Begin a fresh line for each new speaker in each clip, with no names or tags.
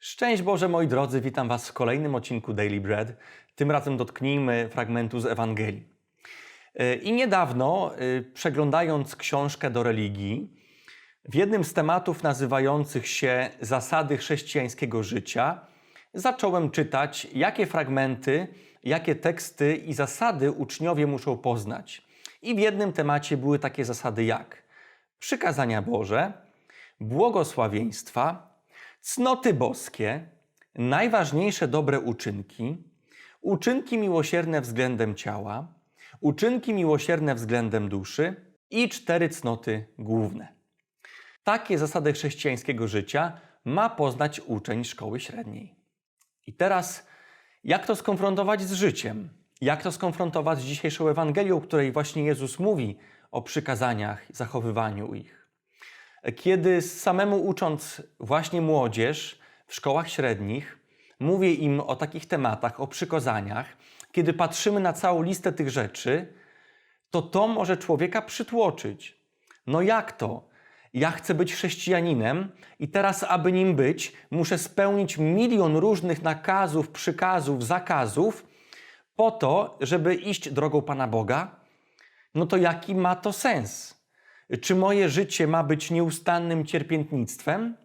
Szczęść Boże, moi drodzy, witam Was w kolejnym odcinku Daily Bread. Tym razem dotknijmy fragmentu z Ewangelii. Yy, I niedawno, yy, przeglądając książkę do religii, w jednym z tematów nazywających się Zasady chrześcijańskiego życia, zacząłem czytać, jakie fragmenty, jakie teksty i zasady uczniowie muszą poznać. I w jednym temacie były takie zasady jak przykazania Boże, błogosławieństwa, cnoty boskie, najważniejsze dobre uczynki, uczynki miłosierne względem ciała, uczynki miłosierne względem duszy i cztery cnoty główne. Takie zasady chrześcijańskiego życia ma poznać uczeń szkoły średniej. I teraz, jak to skonfrontować z życiem? Jak to skonfrontować z dzisiejszą Ewangelią, której właśnie Jezus mówi o przykazaniach, zachowywaniu ich? Kiedy samemu ucząc właśnie młodzież w szkołach średnich, mówię im o takich tematach, o przykazaniach, kiedy patrzymy na całą listę tych rzeczy, to to może człowieka przytłoczyć. No jak to? Ja chcę być chrześcijaninem i teraz, aby nim być, muszę spełnić milion różnych nakazów, przykazów, zakazów po to, żeby iść drogą Pana Boga? No to jaki ma to sens? Czy moje życie ma być nieustannym cierpiętnictwem?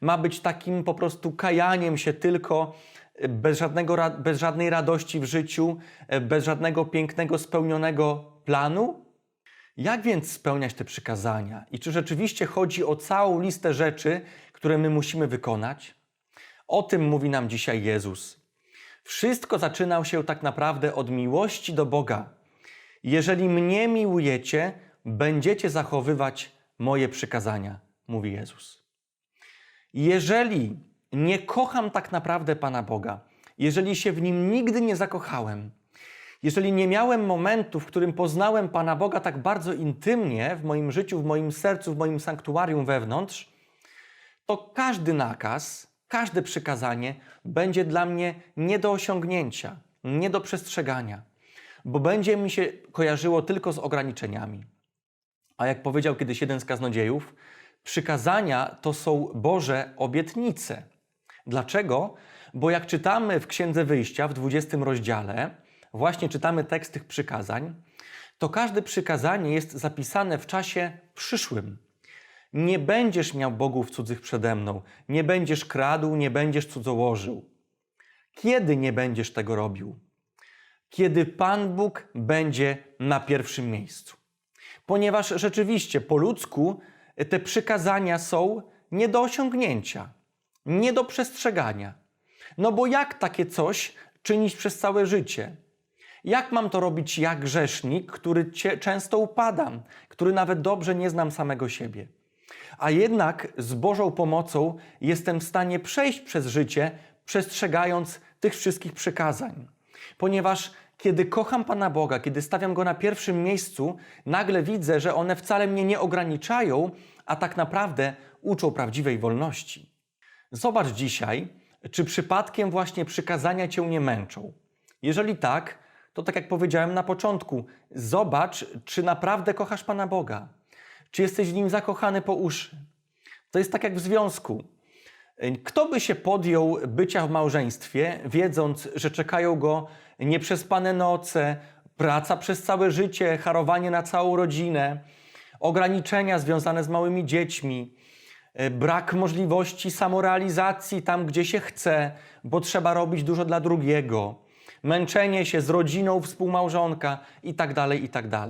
Ma być takim po prostu kajaniem się tylko bez, żadnego, bez żadnej radości w życiu, bez żadnego pięknego, spełnionego planu? Jak więc spełniać te przykazania? I czy rzeczywiście chodzi o całą listę rzeczy, które my musimy wykonać? O tym mówi nam dzisiaj Jezus. Wszystko zaczynał się tak naprawdę od miłości do Boga. Jeżeli mnie miłujecie, będziecie zachowywać moje przykazania, mówi Jezus. Jeżeli nie kocham tak naprawdę Pana Boga, jeżeli się w nim nigdy nie zakochałem, jeżeli nie miałem momentu, w którym poznałem Pana Boga tak bardzo intymnie w moim życiu, w moim sercu, w moim sanktuarium wewnątrz, to każdy nakaz, każde przykazanie będzie dla mnie nie do osiągnięcia, nie do przestrzegania, bo będzie mi się kojarzyło tylko z ograniczeniami. A jak powiedział kiedyś jeden z kaznodziejów, przykazania to są Boże obietnice. Dlaczego? Bo jak czytamy w Księdze Wyjścia w 20 rozdziale, właśnie czytamy tekst tych przykazań, to każde przykazanie jest zapisane w czasie przyszłym. Nie będziesz miał bogów cudzych przede mną, nie będziesz kradł, nie będziesz cudzołożył. Kiedy nie będziesz tego robił? Kiedy Pan Bóg będzie na pierwszym miejscu. Ponieważ rzeczywiście po ludzku te przykazania są nie do osiągnięcia, nie do przestrzegania. No bo jak takie coś czynić przez całe życie? Jak mam to robić ja, grzesznik, który często upadam, który nawet dobrze nie znam samego siebie? A jednak z Bożą pomocą jestem w stanie przejść przez życie, przestrzegając tych wszystkich przykazań. Ponieważ kiedy kocham Pana Boga, kiedy stawiam Go na pierwszym miejscu, nagle widzę, że one wcale mnie nie ograniczają, a tak naprawdę uczą prawdziwej wolności. Zobacz dzisiaj, czy przypadkiem właśnie przykazania Cię nie męczą. Jeżeli tak, to tak jak powiedziałem na początku, zobacz, czy naprawdę kochasz Pana Boga. Czy jesteś w Nim zakochany po uszy. To jest tak jak w związku. Kto by się podjął bycia w małżeństwie, wiedząc, że czekają go nieprzespane noce, praca przez całe życie, harowanie na całą rodzinę, ograniczenia związane z małymi dziećmi, brak możliwości samorealizacji tam, gdzie się chce, bo trzeba robić dużo dla drugiego, męczenie się z rodziną współmałżonka itd., itd.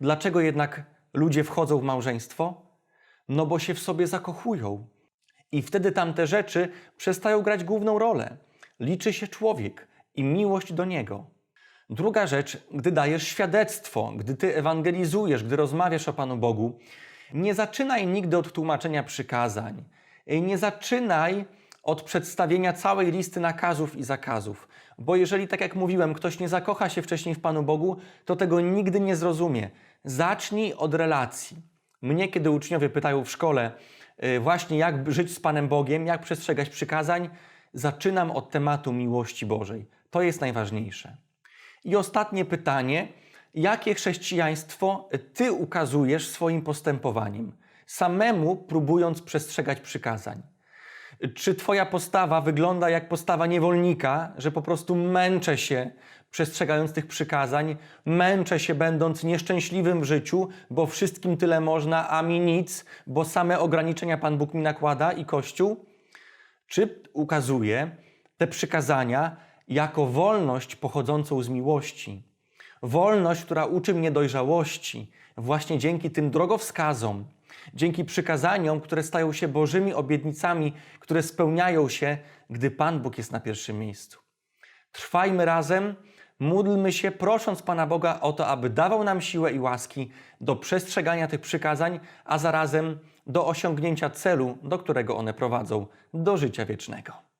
Dlaczego jednak ludzie wchodzą w małżeństwo? No bo się w sobie zakochują. I wtedy tamte rzeczy przestają grać główną rolę. Liczy się człowiek i miłość do niego. Druga rzecz, gdy dajesz świadectwo, gdy ty ewangelizujesz, gdy rozmawiasz o Panu Bogu, nie zaczynaj nigdy od tłumaczenia przykazań. Nie zaczynaj od przedstawienia całej listy nakazów i zakazów. Bo jeżeli, tak jak mówiłem, ktoś nie zakocha się wcześniej w Panu Bogu, to tego nigdy nie zrozumie. Zacznij od relacji. Mnie, kiedy uczniowie pytają w szkole, y, właśnie jak żyć z Panem Bogiem, jak przestrzegać przykazań, zaczynam od tematu miłości Bożej. To jest najważniejsze. I ostatnie pytanie: jakie chrześcijaństwo ty ukazujesz swoim postępowaniem, samemu próbując przestrzegać przykazań? Czy Twoja postawa wygląda jak postawa niewolnika, że po prostu męczę się przestrzegając tych przykazań, męczę się będąc nieszczęśliwym w życiu, bo wszystkim tyle można, a mi nic, bo same ograniczenia Pan Bóg mi nakłada i Kościół? Czy ukazuje te przykazania jako wolność pochodzącą z miłości? Wolność, która uczy mnie dojrzałości, właśnie dzięki tym drogowskazom, dzięki przykazaniom, które stają się Bożymi obietnicami, które spełniają się, gdy Pan Bóg jest na pierwszym miejscu. Trwajmy razem, módlmy się, prosząc Pana Boga o to, aby dawał nam siłę i łaski do przestrzegania tych przykazań, a zarazem do osiągnięcia celu, do którego one prowadzą, do życia wiecznego.